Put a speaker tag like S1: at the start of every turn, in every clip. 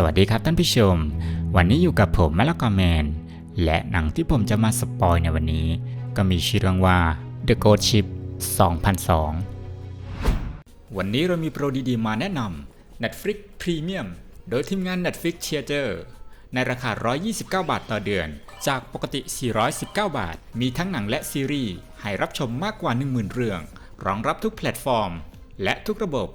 S1: สวัสดีครับท่านผู้ชม วันนี้อยู่กับผมมะละกอแมน และหนังที่ผมจะมาสปอยในวันนี้ ก็มีชื่อเรื่องว่า The Ghost Ship 2002 วันนี้เรามีโปรดีๆมาแนะนำ Netflix Premium โดยทีมงาน Netflix Theater ในราคา 129 บาทต่อเดือน จากปกติ 419 บาท มีทั้งหนังและซีรีส์ให้รับชมมากกว่า 10,000 เรื่อง รองรับทุกแพลตฟอร์ม และทุกระบบ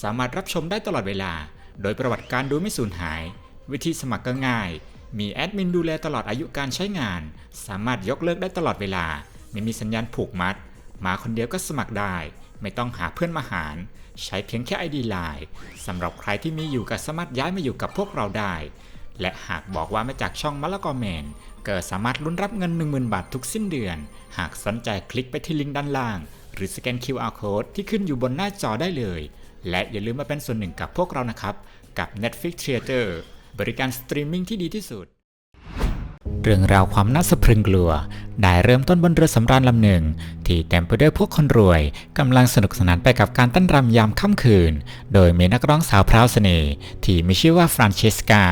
S1: สามารถรับชมได้ตลอดเวลา โดยประวัติการดูไม่สูญหาย วิธีสมัครก็ง่าย มีแอดมินดูแลตลอดอายุการใช้งาน สามารถยกเลิกได้ตลอดเวลา ไม่มีสัญญาณผูกมัด มาคนเดียวก็สมัครได้ ไม่ต้องหาเพื่อนมาหาร ใช้เพียงแค่ ID Line สำหรับใครที่มีอยู่ก็สามารถย้ายมาอยู่กับพวกเราได้ และหากบอกว่ามาจากช่องมะละกอแมนก็สามารถลุ้นรับเงิน 10,000 บาททุกสิ้นเดือน หากสนใจคลิกไปที่ลิงก์ด้านล่าง หรือสแกน QR Code ที่ขึ้นอยู่บนหน้าจอได้เลย และอย่าลืมมาเป็นส่วนหนึ่งกับพวกเรานะครับ กับ Netflix Theater บริการสตรีมมิ่งที่ดีที่สุด เรื่องราวความน่าสะพรึงกลัว ได้เริ่มต้นบนเรือสำราญลำหนึ่ง ที่เต็มไปด้วยพวกคนรวยกำลังสนุกสนานไปกับการเต้นรำยามค่ำคืน โดยมีนักร้องสาวพราวเสน่ห์ที่มีชื่อว่าฟรานเชสกา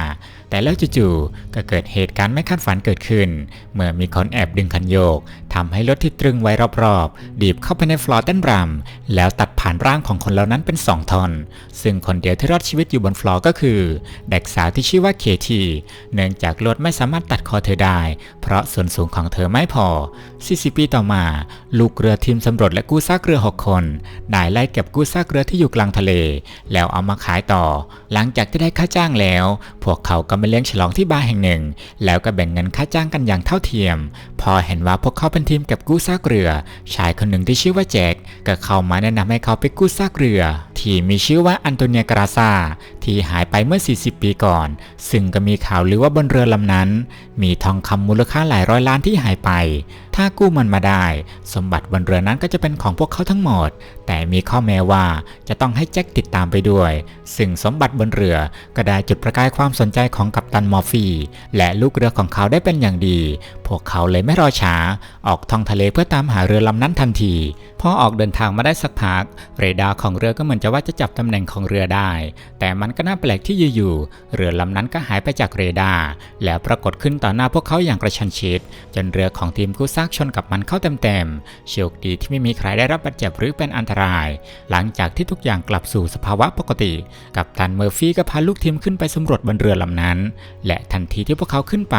S1: แต่แล้วจู่ๆก็เกิดเหตุการณ์ไม่คาดฝันเกิดขึ้น เมื่อมีคนแอบดึงคันโยกทำให้รถที่ตรึงไว้รอบๆ ดีบเข้าไปในฟลอร์เต้นรำแล้วตัด ผ่านร่างของคนเหล่านั้นเป็นสองทอน ซึ่งคนเดียวที่รอดชีวิตอยู่บนฟลอร์ก็คือ เด็กสาวที่ชื่อว่าเคทีเนื่องจากรถไม่สามารถตัดคอเธอได้ เพราะส่วนสูงของเธอไม่พอ 40 ปีต่อมา ลูกเรือทีมสำรวจและกู้ซากเรือ 6 คน ได้ไล่เก็บกู้ซากเรือที่อยู่กลางทะเล แล้วเอามาขายต่อ หลังจากที่ได้ค่าจ้างแล้ว พวกเขาก็มาเลี้ยงฉลองที่บาร์แห่งหนึ่ง แล้วก็แบ่งเงินค่าจ้างกันอย่างเท่าเทียม พอเห็นว่าพวกเขาเป็นทีมเก็บกู้ซากเรือ ชายคนหนึ่งที่ชื่อว่าแจ็คก็เข้ามาแนะนำให้เขาไปกู้ซากเรือ ที่มีชื่อว่าอันโตเนียกราซาที่หายไปเมื่อ 40 ปีก่อน ซึ่งก็มีข่าวลือว่าบนเรือลำนั้น มีทองคำมูลค่าหลายร้อยล้านที่หายไป ถ้ากู้มันมาได้ สมบัติบนเรือนั้นก็จะเป็นของพวกเขาทั้งหมด แต่มีข้อแม้ว่าจะต้องให้แจ็คติดตามไปด้วย ซึ่งสมบัติบนเรือก็ได้จุดประกายความสนใจของกัปตันมอร์ฟีและลูกเรือของเขาได้เป็นอย่างดี พวกเขาเลยไม่รอช้า ออกท่องทะเลเพื่อตามหาเรือลำนั้นทันที พอออกเดินทางมาได้สักพัก เรดาร์ของเรือก็เหมือนจะว่าจะจับตำแหน่งของเรือได้ แต่มันก็น่าแปลกที่อยู่ๆเรือลำนั้นก็หายไปจากเรดาร์แล้วปรากฏขึ้นต่อหน้าพวกเขาอย่างกระชันชิด จนเรือของทีมกู้ซากชนกับมันเข้าเต็มๆโชคดีที่ไม่มีใครได้รับบาดเจ็บหรือเป็นอันตราย หลังจากที่ทุกอย่างกลับสู่สภาวะปกติ กัปตันเมอร์ฟี่ก็พาลูกทีมขึ้นไปสำรวจบนเรือลำนั้น และทันทีที่พวกเขาขึ้นไป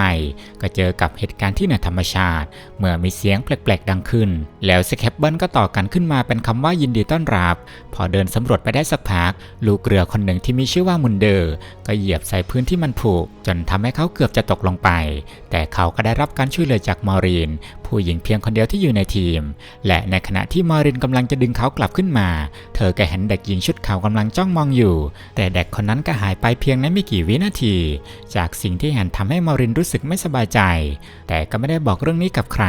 S1: ก็เจอกับเหตุการณ์ที่เหนือธรรมชาติ เมื่อมีเสียงแปลกๆดังขึ้น แล้วสแคปเบิลก็ต่อกันขึ้นมาเป็นคำว่ายินดีต้อนรับ พอเดินสำรวจไปได้สักพัก ลูกเรือคนหนึ่งที่มีชื่อว่ามุนเดอร์ก็เหยียบใส่พื้นที่มันผุจนทำให้เขาเกือบจะตกลงไป แต่เขาก็ได้รับการช่วยเหลือจากมอรีน ผู้หญิงเพียงคนเดียวที่อยู่ในทีม และในขณะที่มอรินกำลังจะดึงเขากลับขึ้นมา เธอก็เห็นเด็กหญิงชุดขาวกำลังจ้องมองอยู่ แต่เด็กคนนั้นก็หายไปเพียงในไม่กี่วินาที จากสิ่งที่เห็นทำให้มอรินรู้สึกไม่สบายใจ แต่ก็ไม่ได้บอกเรื่องนี้กับใคร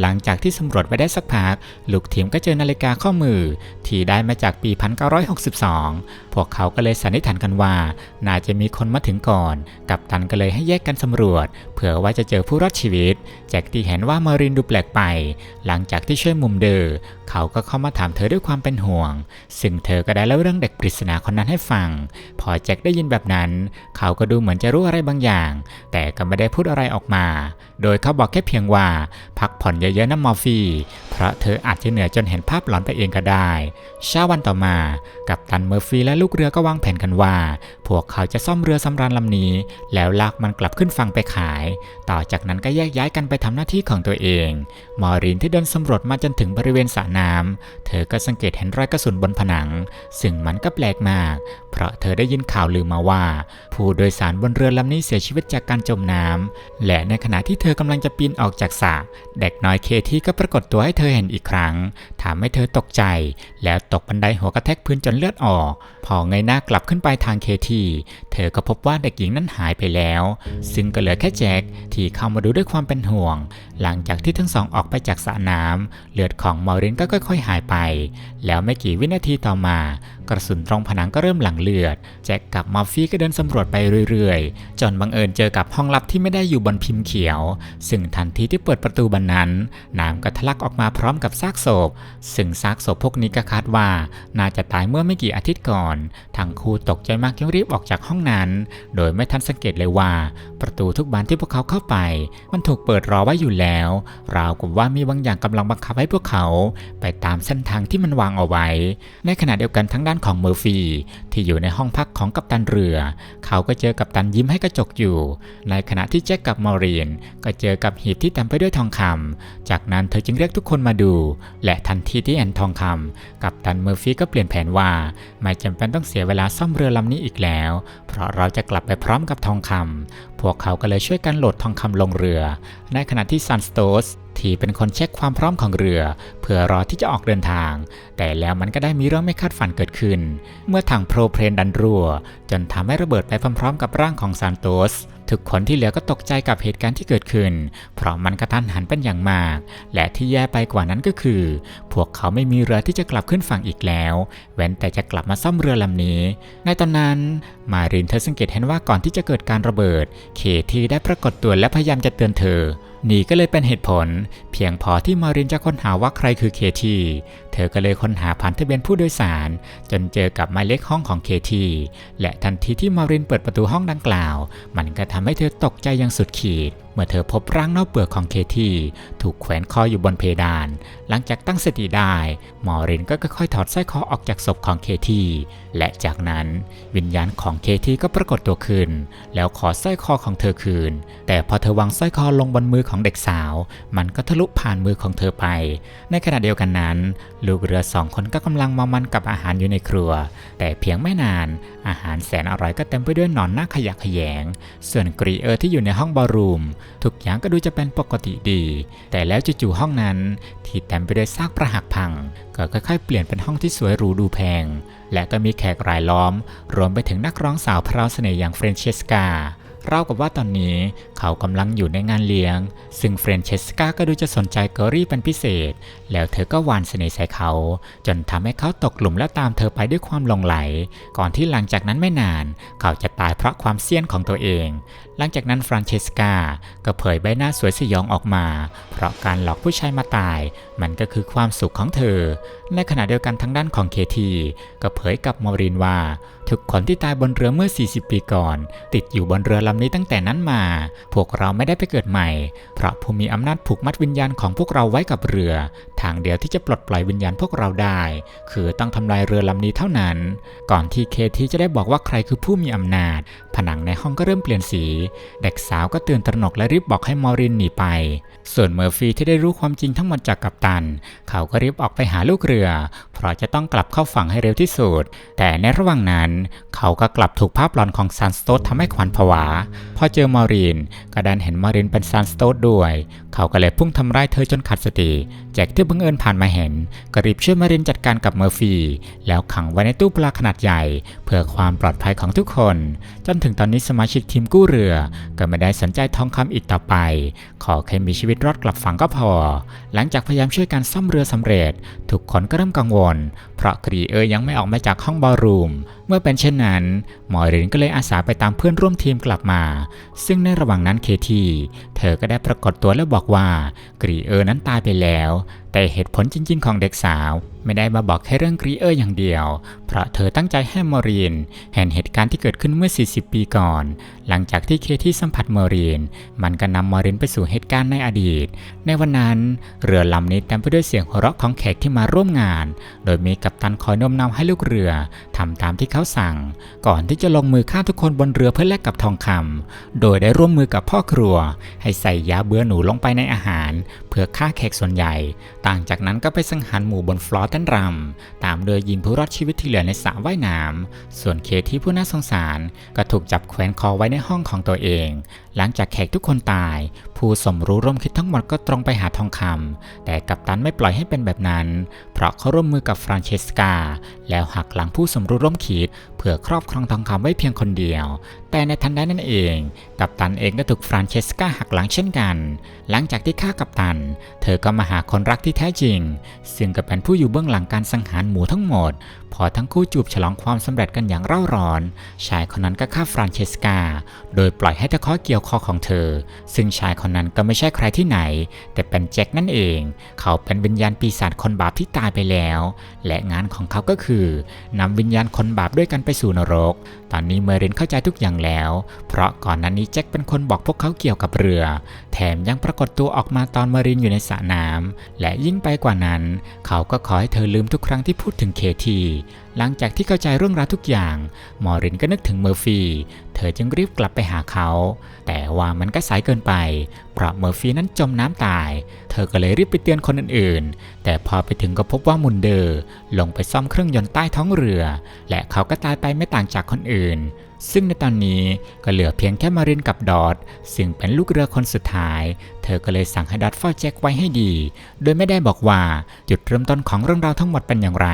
S1: หลังจากที่สำรวจไปได้สักพัก ลูกทีมก็เจอนาฬิกาข้อมือ ที่ได้มาจากปี 1962 พวกเขาก็เลยสันนิษฐานกันว่า น่าจะมีคนมาถึงก่อน กัปตันก็เลยให้แยกกันสำรวจ เผื่อว่าจะเจอผู้รอดชีวิตแจ็คที่เห็นว่ามอรินดูแปลกไป หลังจากที่ช่วยมุมเดอร์เขาก็เข้ามาถามเธอด้วยความเป็นห่วง ซึ่งเธอก็ได้เล่าเรื่องเด็กปริศนาคนนั้นให้ฟัง พอแจ็คได้ยินแบบนั้น เขาก็ดูเหมือนจะรู้อะไรบางอย่าง แต่ก็ไม่ได้พูดอะไรออกมา โดยเขาบอกแค่เพียงว่า พักผ่อนเยอะๆนะมอร์ฟีเพราะเธออาจจะเหนื่อยจนเห็นภาพหลอนไปเองก็ได้เช้าวันต่อมา กับตันเมอร์ฟีและลูกเรือก็วางแผนกันว่า พวกเขาจะซ่อมเรือสำราญลำนี้ แล้วลากมันกลับขึ้นฝั่งไปขาย ต่อจากนั้นก็แยกย้ายกันไปทำหน้าที่ของตัวเองมอรินที่เดินสำรวจมาจนถึงบริเวณสระน้ำ เธอก็สังเกตเห็นรอยกระสุนบนผนัง ซึ่งมันก็แปลกมาก เพราะเธอได้ยินข่าวลือมาว่า ผู้โดยสารบนเรือลำนี้เสียชีวิตจากการจมน้ำ และในขณะที่เธอกำลังจะปีนออกจากสระ เด็กน้อยเคที่ก็ปรากฏตัวให้เธอเห็นอีกครั้งทำให้เธอตกใจ แล้วตกบันไดหัวกระแทกพื้นจนเลือดออก พอเงยหน้ากลับขึ้นไปทางเคที่ เธอก็พบว่าเด็กหญิงนั้นหายไปแล้ว ซึ่งก็เหลือแค่แจ็คที่เข้ามาดูด้วยความเป็นห่วง หลังจากที่ทั้งสองออกไปจากสระน้ำเลือดของมอรินก็ค่อย ๆ หายไป แล้วไม่กี่วินาทีต่อมา กระสุนตรงผนังก็เริ่มหลั่งเลือด แจ็คกับมอฟฟี่ก็เดินสำรวจไปเรื่อยๆ จนบังเอิญเจอกับห้องลับที่ไม่ได้อยู่บนพิมพ์เขียว ซึ่งทันทีที่เปิดประตูบานนั้น น้ำก็ทะลักออกมาพร้อมกับซากศพ ซึ่งซากศพพวกนี้ก็คาดว่า น่าจะตายเมื่อไม่กี่อาทิตย์ก่อน ทั้งคู่ตกใจมากจึงรีบออกจากห้องนั้น โดยไม่ทันสังเกตเลยว่า ประตูทุกบานที่พวกเขาเข้าไป มันถูกเปิดรอไว้อยู่แล้ว ราวกับว่ามีบางอย่างกำลังบังคับให้พวกเขา ไปตามเส้นทางที่มันวางเอาไว้ ในขณะเดียวกันทั้งด้านของเมอร์ฟี่ที่อยู่ในห้องพักของกัปตันเรือ เขาก็เจอกัปตันยิ้มให้กระจกอยู่ ในขณะที่แจ็คกับมอรีนก็เจอกับหีบที่เต็มไปด้วยทองคำจากนั้นเธอจึงเรียกทุกคนมาดู และทันทีที่แอนทองคำกัปตันเมอร์ฟี่ก็เปลี่ยนแผนว่า ไม่จำเป็นต้องเสียเวลาซ่อมเรือลำนี้อีกแล้ว เพราะเราจะกลับไปพร้อมกับทองคำพวกเขาก็เลยช่วยกันโหลดทองคำลงเรือ ในขณะที่ซันสโตส ที่เป็นคนเช็คความพร้อมของเรือ เพื่อรอที่จะออกเดินทาง แต่แล้วมันก็ได้มีเรื่องไม่คาดฝันเกิดขึ้น เมื่อถังโปรเพลนดันรั่ว จนทำให้ระเบิดไปพร้อมๆ กับร่างของซานโตส ทุกคนที่เหลือก็ตกใจกับเหตุการณ์ที่เกิดขึ้น เพราะมันกระทันหันเป็นอย่างมาก และที่แย่ไปกว่านั้นก็คือ พวกเขาไม่มีเรือที่จะกลับขึ้นฝั่งอีกแล้ว เว้นแต่จะกลับมาซ่อมเรือลำนี้ ในตอนนั้นมารินเธอสังเกตเห็นว่าก่อนที่จะเกิดการระเบิด เคทีได้ปรากฏตัวและพยายามจะเตือนเธอนี่ก็เลยเป็นเหตุผล เพียงพอที่มารินจะค้นหาว่าใครคือเคที เธอก็เลยค้นหาผ่านทะเบียนผู้โดยสาร จนเจอกับหมายเลขห้องของเคที และทันทีที่มารินเปิดประตูห้องดังกล่าว มันก็ทำให้เธอตกใจอย่างสุดขีด เมื่อเธอพบร่างเน่าเปื่อยของเคทีถูกแขวนคออยู่บนเพดาน หลังจากตั้งสติได้มอรินก็ค่อยๆถอดสร้อยคอออกจากศพของเคทีและจากนั้นวิญญาณของเคทีก็ปรากฏตัวขึ้น แล้วขอสร้อยคอของเธอคืน แต่พอเธอวางสร้อยคอลงบนมือของเด็กสาว มันก็ทะลุผ่านมือของเธอไป ในขณะเดียวกันนั้น ลูกเรือสองคนก็กำลังมามันกับอาหารอยู่ในครัว แต่เพียงไม่นาน อาหารแสนอร่อยก็เต็มไปด้วยหนอนหน้าขยะแขยง ส่วนกรีเออร์ที่อยู่ในห้องบอรูมทุกอย่างก็ดูจะเป็นปกติดี แต่แล้วจู่ๆห้องนั้น ที่เต็มไปด้วยซากประหักพัง ก็ค่อยๆ เปลี่ยนเป็นห้องที่สวยหรูดูแพง และก็มีแขกรายล้อม รวมไปถึงนักร้องสาวพราวเสน่ห์อย่างเฟรนเชสกาเล่ากับว่าตอนนี้เขากำลังอยู่ในงานเลี้ยง ซึ่งเฟรนเชสกาก็ดูจะสนใจเกอรี่เป็นพิเศษแล้วเธอก็หวานเสน่ห์ใส่เขา จนทำให้เขาตกหลุมและตามเธอไปด้วยความหลงไหล ก่อนที่หลังจากนั้นไม่นาน เขาจะตายเพราะความเซียนของตัวเอง หลังจากนั้นฟรานเชสกาก็เผยใบหน้าสวยสยองออกมา เพราะการหลอกผู้ชายมาตาย มันก็คือความสุขของเธอ ในขณะเดียวกันทางด้านของเคทีก็เผยกับมอรินว่าทุกคนที่ตายบนเรือเมื่อ 40 ปีก่อน ติดอยู่บนเรือลำนี้ตั้งแต่นั้นมา พวกเราไม่ได้ไปเกิดใหม่ เพราะผู้มีอำนาจผูกมัดวิญญาณของพวกเราไว้กับเรือางเดียวที่จะปลดปล่อยวิญญาณพวกเราได้ คือต้องทำลายเรือลำนี้เท่านั้น ก่อนที่เคทีจะได้บอกว่าใครคือผู้มีอำนาจ ผนังในห้องก็เริ่มเปลี่ยนสี เด็กสาวก็ตื่นตระหนกและรีบบอกให้มอรินหนีไป ส่วนเมอร์ฟี่ที่ได้รู้ความจริงทั้งหมดจากกัปตัน เขาก็รีบออกไปหาลูกเรือ เพราะจะต้องกลับเข้าฝั่งให้เร็วที่สุด แต่ในระหว่างนั้น เขาก็กลับถูกภาพหลอนของซันสโตสทำให้ขวัญผวา พอเจอมอรินก็ดันเห็นมอรินเป็นซันสโตสด้วย เขาก็เลยพุ่งทำร้ายเธอจนขาดสติแจ็คที่บงเอิญผ่านมาเห็นก็รีบช่วยมารินจัดการกับเมอร์ฟี่แล้วขังไว้ในตู้ปลาขนาดใหญ่ เพื่อความปลอดภัยของทุกคน จนถึงตอนนี้สมาชิกทีมกู้เรือ ก็ไม่ได้สนใจทองคำอีกต่อไป ขอแค่มีชีวิตรอดกลับฝั่งก็พอ หลังจากพยายามช่วยกันซ่อมเรือสำเร็จ ทุกคนก็เริ่มกังวล เพราะกรีเออร์ยังไม่ออกมาจากห้องบอลรูม เมื่อเป็นเช่นนั้นมอรินก็เลยอาสาไปตามเพื่อนร่วมทีมกลับมา ซึ่งในระหว่างนั้นเคทีเธอก็ได้ปรากฏตัวและบอกว่ากรีเออร์นั้นตายไปแล้ว แต่เหตุผลจริง ๆ ของเด็กสาว ไม่ได้มาบอกแค่เรื่องกรีเออร์อย่างเดียว เพราะเธอตั้งใจให้มอรีนเห็นเหตุการณ์ที่เกิดขึ้นเมื่อ 40 ปีก่อน หลังจากที่เคที่สัมผัสมอรีนมันก็นำมอรีนไปสู่เหตุการณ์ในอดีต ในวันนั้นเรือลำนี้เต็มไปด้วยเสียงหัวเราะของแขกที่มาร่วมงาน โดยมีกัปตันคอยโน้มน้าวให้ลูกเรือทำตามที่เขาสั่ง ก่อนที่จะลงมือฆ่าทุกคนบนเรือเพื่อแลกกับทองคำโดยได้ร่วมมือกับพ่อครัว ให้ใส่ยาเบื่อหนูลงไปในอาหาร เพื่อฆ่าแขกส่วนใหญ่ ต่างจากนั้นก็ไปสังหารหมู่บนฟลอร์เต้นรำตามโดยยิงผู้รอดชีวิตที่เหลือในสระว่ายน้ำส่วนเคที่ผู้น่าสงสารก็ถูกจับแขวนคอไว้ในในห้องของตัวเอง หลังจากแขกทุกคนตายผู้สมรู้ร่วมคิดทั้งหมดก็ตรงไปหาทองคำแต่กัปตันไม่ปล่อยให้เป็นแบบนั้น เพราะเขาร่วมมือกับฟรานเชสกา แล้วหักหลังผู้สมรู้ร่วมคิด เพื่อครอบครองทองคำไว้เพียงคนเดียว แต่ในทันใดนั้นเอง กัปตันเองก็ถูกฟรานเชสกาหักหลังเช่นกัน หลังจากที่ฆ่ากัปตัน เธอก็มาหาคนรักที่แท้จริง ซึ่งก็เป็นผู้อยู่เบื้องหลังการสังหารหมูทั้งหมด พอทั้งคู่จูบฉลองความสำเร็จกันอย่างเร่าร้อน ชายคนนั้นก็ฆ่าฟรานเชสกา โดยปล่อยให้ตะเคาะเกี่ยวคอของเธอ ซึ่งชายคนนั้นก็ไม่ใช่ใครที่ไหน แต่เป็นแจ็คนั่นเอง เขาเป็นวิญญาณปีศาจคนบาปที่ตายไปแล้ว และงานของเขาก็คือนำวิญญาณคนบาปด้วยกันไปสู่นรกตอนนี้เมรินเข้าใจทุกอย่างแล้ว เพราะก่อนหน้านี้แจ็คเป็นคนบอกพวกเขาเกี่ยวกับเรือ แถมยังปรากฏตัวออกมาตอนเมรินอยู่ในสระน้ำและยิ่งไปกว่านั้น เขาก็ขอให้เธอลืมทุกครั้งที่พูดถึงเคที หลังจากที่เข้าใจเรื่องราวทุกอย่างมอรินก็นึกถึงเมอร์ฟี เธอจึงรีบกลับไปหาเขา แต่ว่ามันก็สายเกินไป เพราะเมอร์ฟีนั้นจมน้ำตาย เธอก็เลยรีบไปเตือนคนอื่นๆ แต่พอไปถึงก็พบว่ามุนเดอร์ลงไปซ่อมเครื่องยนต์ใต้ท้องเรือ และเขาก็ตายไปไม่ต่างจากคนอื่นซึ่งในตอนนี้ก็เหลือเพียงแค่มารินกับดอทซึ่งเป็นลูกเรือคนสุดท้าย เธอก็เลยสั่งให้ดอทเฝ้าแจ็คไว้ให้ดี โดยไม่ได้บอกว่าจุดเริ่มต้นของเรื่องราวทั้งหมดเป็นอย่างไร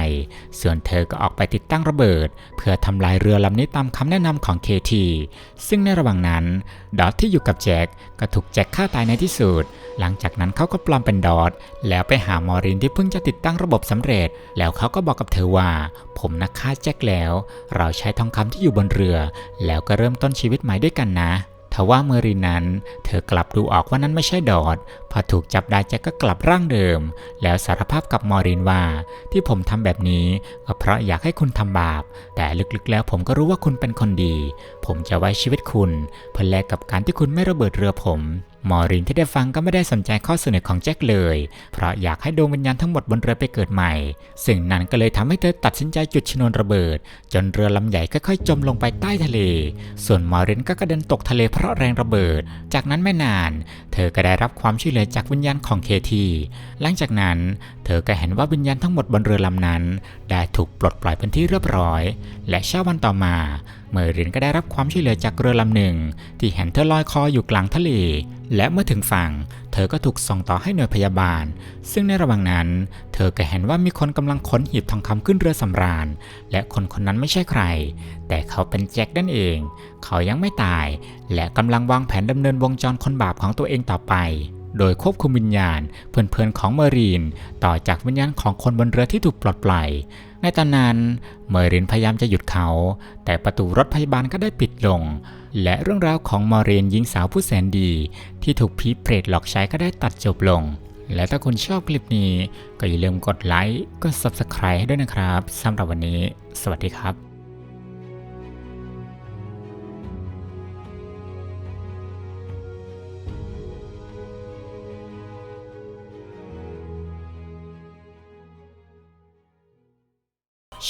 S1: ส่วนเธอก็ออกไปติดตั้งระเบิด เพื่อทำลายเรือลำนี้ตามคำแนะนำของเคทีซึ่งในระหว่างนั้นดอทที่อยู่กับแจ็คก็ถูกแจ็คฆ่าตายในที่สุด หลังจากนั้นเขาก็ปลอมเป็นดอทแล้วไปหามอรินที่เพิ่งจะติดตั้งระบบสำเร็จ แล้วเขาก็บอกกับเธอว่า ผมนักฆ่าแจ็คแล้ว เราใช้ทองคำที่อยู่บนเรือแล้วก็เริ่มต้นชีวิตใหม่ด้วยกันนะทว่าเมอรินนั้น เธอกลับดูออกว่านั้นไม่ใช่ดอด พอถูกจับได้แจ็คก็กลับร่างเดิม แล้วสารภาพกับมอรินว่า ที่ผมทำแบบนี้ก็เพราะอยากให้คุณทำบาป แต่ลึกๆแล้วผมก็รู้ว่าคุณเป็นคนดี ผมจะไว้ชีวิตคุณเพื่อแลกกับการที่คุณไม่ระเบิดเรือผม มอรินที่ได้ฟังก็ไม่ได้สนใจข้อเสนอของแจ็คเลย เพราะอยากให้ดวงวิญญาณทั้งหมดบนเรือไปเกิดใหม่ สิ่งนั้นก็เลยทำให้เธอตัดสินใจจุดชนวนระเบิด จนเรือลำใหญ่ค่อยๆจมลงไปใต้ทะเล ส่วนมอรินก็กระเด็นตกทะเลเพราะแรงระเบิด จากนั้นไม่นาน เธอก็ได้รับความช่วยเหลือจากวิญญาณของเคทีหลังจากนั้น เธอก็เห็นว่าวิญญาณทั้งหมดบนเรือลำนั้น ได้ถูกปลดปล่อยเป็นที่เรียบร้อย และเช้าวันต่อมา เมอรินก็ได้รับความช่วยเหลือจากเรือลำหนึ่ง ที่เห็นเธอลอยคออยู่กลางทะเล และเมื่อถึงฝั่ง เธอก็ถูกส่งต่อให้หน่วยพยาบาล ซึ่งในระหว่างนั้น เธอก็เห็นว่ามีคนกำลังขนหีบทองคำขึ้นเรือสำราญ และคนคนนั้นไม่ใช่ใคร แต่เขาเป็นแจ็คนั่นเอง เขายังไม่ตาย และกำลังวางแผนดำเนินวงจรคนบาปของตัวเองต่อไปโดยควบคุมวิญญาณเพื่อนๆของเมอรีน ต่อจากวิญญาณของคนบนเรือที่ถูกปลดปล่อย ในตอนนั้นเมอรินพยายามจะหยุดเขา แต่ประตูรถพยาบาลก็ได้ปิดลง และเรื่องราวของมอรินหญิงสาวผู้แสนดี ที่ถูกผีเปรตหลอกใช้ก็ได้ตัดจบลง และถ้าคุณชอบคลิปนี้ ก็อย่าลืมกดไลค์กด Subscribe ให้ด้วยนะครับสำหรับวันนี้ สวัสดีครับ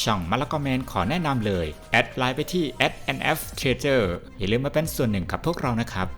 S1: ช่องมะละกอแมนขอแนะนำเลย แอดไลน์ไปที่ @nftrader อย่าลืมมาเป็นส่วนหนึ่งกับพวกเรานะครับ